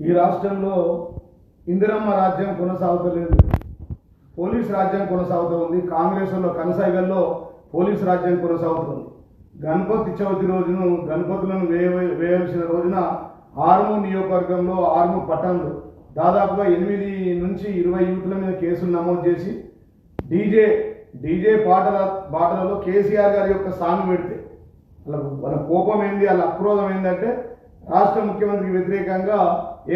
ఈ రాష్ట్రంలో ఇందిరమ్మ రాజ్యం కొనసాగుతలేదు. పోలీస్ రాజ్యం కొనసాగుతుంది. కాంగ్రెస్లో కనసాగల్లో పోలీస్ రాజ్యం కొనసాగుతుంది. గణపతి చవితి రోజును గణపతులను వేయ వేయాల్సిన రోజున ఆర్ము నియోజకవర్గంలో ఆర్ము పట్టణంలో దాదాపుగా ఎనిమిది నుంచి ఇరవై యూత్ల మీద కేసులు నమోదు చేసి డీజే డీజే పాటల పాటలలో కేసీఆర్ గారి యొక్క సాంగ్ పెడితే వాళ్ళ వాళ్ళ కోపం ఏంది వాళ్ళ అక్రోధం ఏంటంటే రాష్ట్ర ముఖ్యమంత్రికి వ్యతిరేకంగా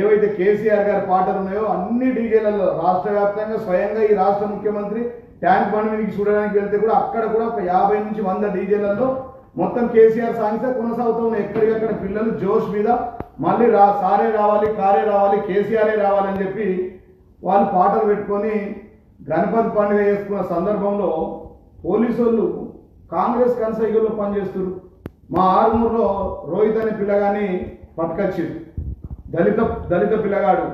ఏవైతే కేసీఆర్ గారి పాటలు ఉన్నాయో అన్ని డీజేలలో రాష్ట్ర వ్యాప్తంగా స్వయంగా ఈ రాష్ట్ర ముఖ్యమంత్రి ట్యాంక్ బండ్ మీదకి చూడడానికి వెళ్తే కూడా అక్కడ కూడా ఒక యాభై నుంచి వంద డీజేలలో మొత్తం కేసీఆర్ సాంగ్స్ కొనసాగుతూ ఉన్నాయి. ఎక్కడికక్కడ పిల్లలు జోష్ మీద మళ్ళీ రా సారే రావాలి కారే రావాలి కేసీఆరే రావాలని చెప్పి వాళ్ళు పాటలు పెట్టుకొని గణపతి పండుగ చేసుకున్న సందర్భంలో పోలీసు వాళ్ళు కాంగ్రెస్ కన్సైగుల్లో పనిచేస్తున్నారు. మా ఆరుమూరులో రోహిత్ అనే పిల్లగాని పట్టుకొచ్చింది దళిత దళిత పిల్లగాడు.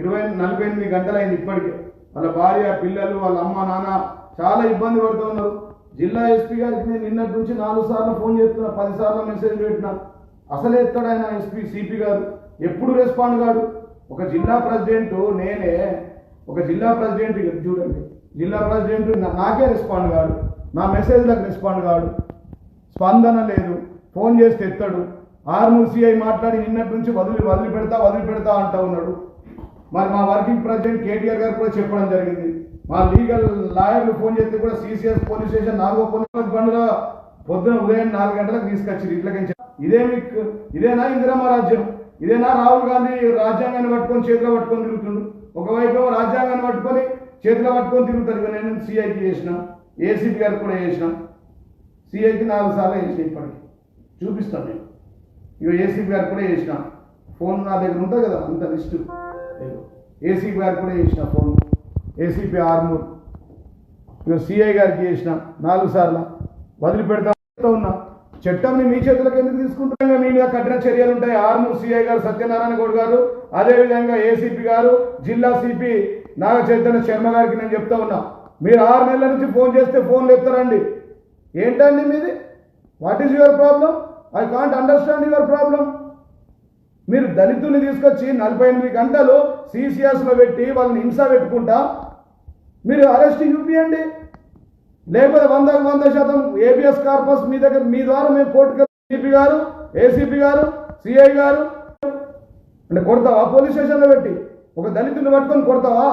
ఇరవై నలభై ఎనిమిది గంటలైంది ఇప్పటికే. వాళ్ళ భార్య పిల్లలు వాళ్ళ అమ్మ నాన్న చాలా ఇబ్బంది పడుతూ ఉన్నారు. జిల్లా ఎస్పీ గారికి నేను నిన్నటి నుంచి నాలుగు సార్లు ఫోన్ చేస్తున్నా పది సార్లు మెసేజ్ పెట్టినా. అసలే ఎత్తాడు ఆయన ఎస్పీ సిపి గారు. ఎప్పుడు రెస్పాండ్ కాడు? ఒక జిల్లా ప్రెసిడెంట్ నేనే ఒక జిల్లా ప్రెసిడెంట్ చూడండి. జిల్లా ప్రెసిడెంట్ నాకే రెస్పాండ్ కాడు. నా మెసేజ్లకు రెస్పాండ్ కాడు. స్పందన లేదు. ఫోన్ చేస్తే ఎత్తాడు. ఆర్మూర్ సిఐ మాట్లాడి నిన్నటి నుంచి వదిలి వదిలి పెడతా వదిలి పెడతా అంటా ఉన్నాడు. మరి మా వర్కింగ్ ప్రెసిడెంట్ కేటీఆర్ గారు కూడా చెప్పడం జరిగింది. మా లీగల్ లాయర్లు ఫోన్ చేస్తే కూడా సిసిఎస్ పోలీస్ స్టేషన్ నాలుగో పోలీస్ బండ్ల పొద్దున ఉదయం నాలుగు గంటలకు తీసుకొచ్చి ఇట్లకించి ఇదే మీకు ఇదేనా ఇందిరమ్మ రాజ్యం? ఇదేనా రాహుల్ గాంధీ రాజ్యాంగాన్ని పట్టుకొని చేతిలో పట్టుకొని తిరుగుతుండు? ఒకవైపు రాజ్యాంగాన్ని పట్టుకొని చేతిలో పట్టుకొని తిరుగుతారు. నేను సిఐకి చేసిన ఏసీపీ గారికి కూడా చేసిన. సిఐకి నాలుగు సార్లు చేసిన ఇప్పటికి. చూపిస్తాను నేను. ఇక ఏసీపీ గారికి కూడా చేసిన ఫోన్ నా దగ్గర ఉంటుంది కదా అంత లిస్టు. ఏసీపీ గారు కూడా చేసిన ఫోన్ ఏసీపీ ఆర్మూర్. ఇక సిఐ గారికి చేసిన నాలుగు సార్లు. వదిలిపెడతా ఉన్నా. చట్టంని మీ చేతులకు ఎందుకు తీసుకుంటున్నా మీ మీద కఠిన చర్యలు ఉంటాయి. ఆర్మూర్ సిఐ గారు సత్యనారాయణ గౌడ్ గారు అదేవిధంగా ఏసీపీ గారు జిల్లా సిపి నాగ చైతన్య శర్మ గారికి నేను చెప్తా ఉన్నా. మీరు ఆరు నెలల నుంచి ఫోన్ చేస్తే ఫోన్లు ఎత్తారండి ఏంటండి మీది? What is your problem I can't understand your problem మీరు దళితుల్ని తీసుకొచ్చి నలభై ఎనిమిది గంటలు సీసీఎస్లో పెట్టి వాళ్ళని హింస పెట్టుకుంటా? మీరు అరెస్ట్ చూపియండి. లేకపోతే వందకు వంద శాతం ఏబిఎస్ కార్పస్ మీ దగ్గర మీ ద్వారా మేము కోర్టుకు సిపి గారు ఏసీపీ గారు సిఐ గారు. అంటే కొడతావా? పోలీస్ స్టేషన్లో పెట్టి. ఒక దళితుని పట్టుకొని కొడతావా?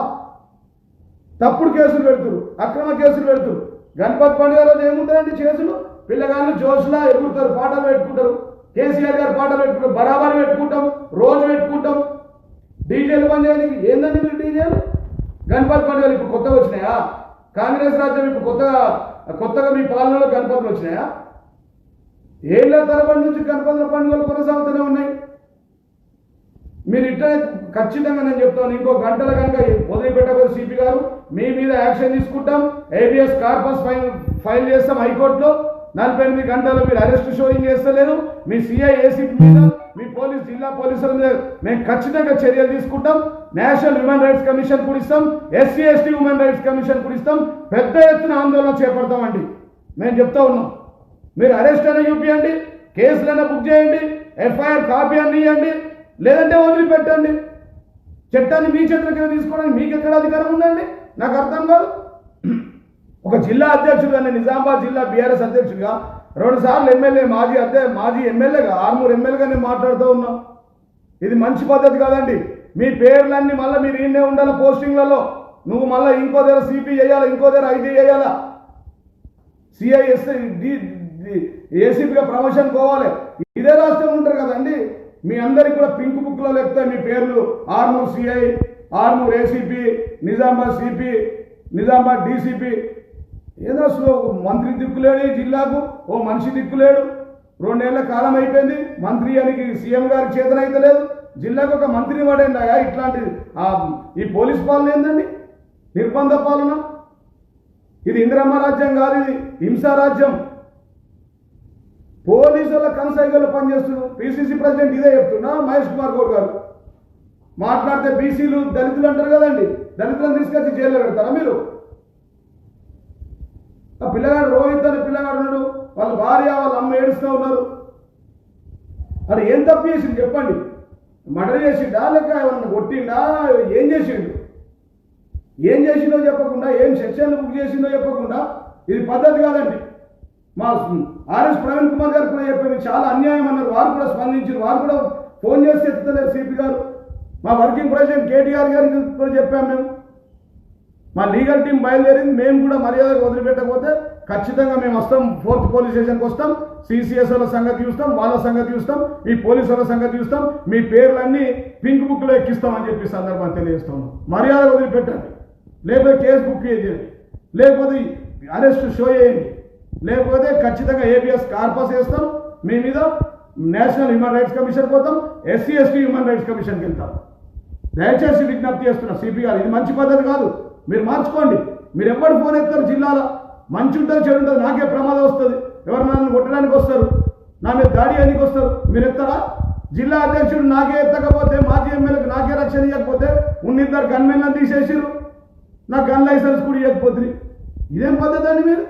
తప్పుడు కేసులు పెడుతురు అక్రమ కేసులు పెడుతురు. గణపతి పండుగ రోజు ఏముంటాయండి కేసులు పిల్లగాళ్ళు జోష్లా ఎగురుతారు పాటలు పెట్టుకుంటారు. కేసీఆర్ గారు పాటలు పెట్టుకుంటారు బరాబర్ పెట్టుకుంటాం రోజు పెట్టుకుంటాం. డీజేలు పనిచేయడానికి ఏందండి మీరు డీజేలు? గణపతి పండుగలు ఇప్పుడు కొత్తగా వచ్చినాయా? కాంగ్రెస్ రాజ్యం ఇప్పుడు కొత్తగా కొత్తగా మీ పాలనలో గణపతులు వచ్చినాయా? ఏళ్ళ తరబడి నుంచి గణపతుల పండుగలు కొనసాగుతూనే ఉన్నాయి. మీరు ఇట్లా ఖచ్చితంగా నేను చెప్తాను ఇంకో గంటల కనుక వదిలిపెట్టకపోతే సిపి గారు. మీ మీద యాక్షన్ తీసుకుంటాం. ఏబిఎస్ కార్పస్ ఫైల్ ఫైల్ చేస్తాం హైకోర్టులో. నలభై ఎనిమిది గంటలు మీరు అరెస్ట్ షోయింగ్ చేస్తలేదు. మీ సిఐ ఏసీపీ మీద మీ పోలీస్ జిల్లా పోలీసుల మీద మేము ఖచ్చితంగా చర్యలు తీసుకుంటాం. National human rights commission కుడిస్తాం SC ST human rights commission కుడిస్తాం పెద్ద ఎత్తున ఆందోళన చేపడతామండి. మేము చెప్తా ఉన్నాం. మీరు అరెస్ట్ అయినా చూపించండి కేసులైనా బుక్ చేయండి ఎఫ్ఐఆర్ కాపీ అని ఇవ్వండి లేదంటే వదిలిపెట్టండి. చట్టాన్ని మీ చేతులకి తీసుకోవడానికి మీకు ఎక్కడ అధికారం ఉందండి? నాకు అర్థం కాదు. ఒక జిల్లా అధ్యక్షుడుగా నేను నిజామాబాద్ జిల్లా బీఆర్ఎస్ అధ్యక్షుడిగా రెండు సార్లు ఎమ్మెల్యే మాజీ అధ్య మాజీ ఎమ్మెల్యేగా ఆరుమూరు ఎమ్మెల్యేగా నేను మాట్లాడుతూ ఉన్నా. ఇది మంచి పద్ధతి కాదండి. మీ పేర్లన్నీ మళ్ళీ మీరు ఈయనే ఉండాలి పోస్టింగ్లలో. నువ్వు మళ్ళీ ఇంకో దగ్గర సిపి చేయాలా ఇంకో దగ్గర ఐజీ చేయాలా? సిఐఎస్ ఏసీపీగా ప్రమోషన్ పోవాలి. ఇదే రాష్ట్రం ఉంటారు కదండి. మీ అందరికి కూడా పింక్ బుక్లో లేకపోతే మీ పేర్లు Armoor CI Armoor ACP Nizamabad CP Nizamabad DCP ఏదో అసలు మంత్రి దిక్కులేడు ఈ జిల్లాకు ఓ మనిషి దిక్కులేడు. రెండేళ్ళ కాలం అయిపోయింది మంత్రి అని సీఎం గారికి చేతన అయితే లేదు. జిల్లాకు ఒక మంత్రిని పడండి అయ్యా ఇట్లాంటి ఈ పోలీస్ పాలన ఏందండి? నిర్బంధ పాలన? ఇది ఇందిరమ్మ రాజ్యం కాదు ఇది హింసా రాజ్యం. పోలీసుల కనసాయిగలు పనిచేస్తున్నారు పిసిసి ప్రెసిడెంట్ ఇదే చెప్తున్నా మహేష్ కుమార్ గౌడ్ గారు. మాట్లాడితే బీసీలు దళితులు అంటారు కదండి దళితులను తీసుకొచ్చి జైల్లో పెడతారా మీరు? ఆ పిల్లగాడు రోహిత్ అనే పిల్లగాడు ఉన్నాడు. వాళ్ళ భార్య వాళ్ళ అమ్మ ఏడుస్తూ ఉన్నారు. అది ఏం తప్పు చేసింది చెప్పండి. మర్డర్ చేసిండా? లేక ఏమన్నా కొట్టిండా? ఏం చేసిండు? ఏం చేసిందో చెప్పకుండా ఏం సెక్షన్ బుక్ చేసిందో చెప్పకుండా ఇది పద్ధతి కాదండి. మా ఆర్ఎస్ ప్రవీణ్ కుమార్ గారు కూడా చెప్పారు చాలా అన్యాయం అన్నారు. వారు కూడా స్పందించారు. వారు కూడా ఫోన్ చేసి ఎత్తుతలేరు సిపి గారు. మా వర్కింగ్ ప్రెసిడెంట్ కేటీఆర్ గారికి కూడా చెప్పాం మేము. మా లీగల్ టీం బయలుదేరింది. మేము కూడా మర్యాదకు వదిలిపెట్టకపోతే ఖచ్చితంగా మేము వస్తాం. ఫోర్త్ పోలీస్ స్టేషన్కి వస్తాం. సిసిఎస్ఓల సంగతి చూస్తాం. వాళ్ళ సంగతి చూస్తాం. మీ పోలీసుల వాళ్ళ సంగతి చూస్తాం. మీ పేర్లన్నీ పింక్ బుక్లో ఎక్కిస్తామని చెప్పి ఈ సందర్భాన్ని తెలియజేస్తాం మర్యాద వదిలిపెట్టండి. లేకపోతే కేసు బుక్ చేయండి. లేకపోతే అరెస్ట్ షో చేయండి. లేకపోతే ఖచ్చితంగా ఏబిఎస్ కార్పస్ వేస్తాం. మీ మీద నేషనల్ హ్యూమన్ రైట్స్ కమిషన్ పోతాం. ఎస్సీ ఎస్టీ హ్యూమన్ రైట్స్ కమిషన్కి వెళ్తాం. దయచేసి విజ్ఞప్తి చేస్తున్నా. సిపి గారు ఇది మంచి పద్ధతి కాదు. మీరు మార్చుకోండి. మీరు ఎవరు ఫోన్ ఎత్తారు జిల్లాలో. మంచి ఉంటుంది చెడు ఉంటుంది నాకే ప్రమాదం వస్తుంది. ఎవరు నన్ను కొట్టడానికి వస్తారు? నా మీద దాడి అనికి వస్తారు? మీరు ఎత్తారా? జిల్లా అధ్యక్షుడు నాకే ఎత్తకపోతే మాజీ ఎమ్మెల్యేకి నాకే రక్షణ ఇవ్వకపోతే ఉన్నిద్దరు గన్మెన్లను తీసేసిరు నా గన్ లైసెన్స్ కూడా ఇవ్వకపోతుంది ఇదేం పద్ధతి అండి మీరు?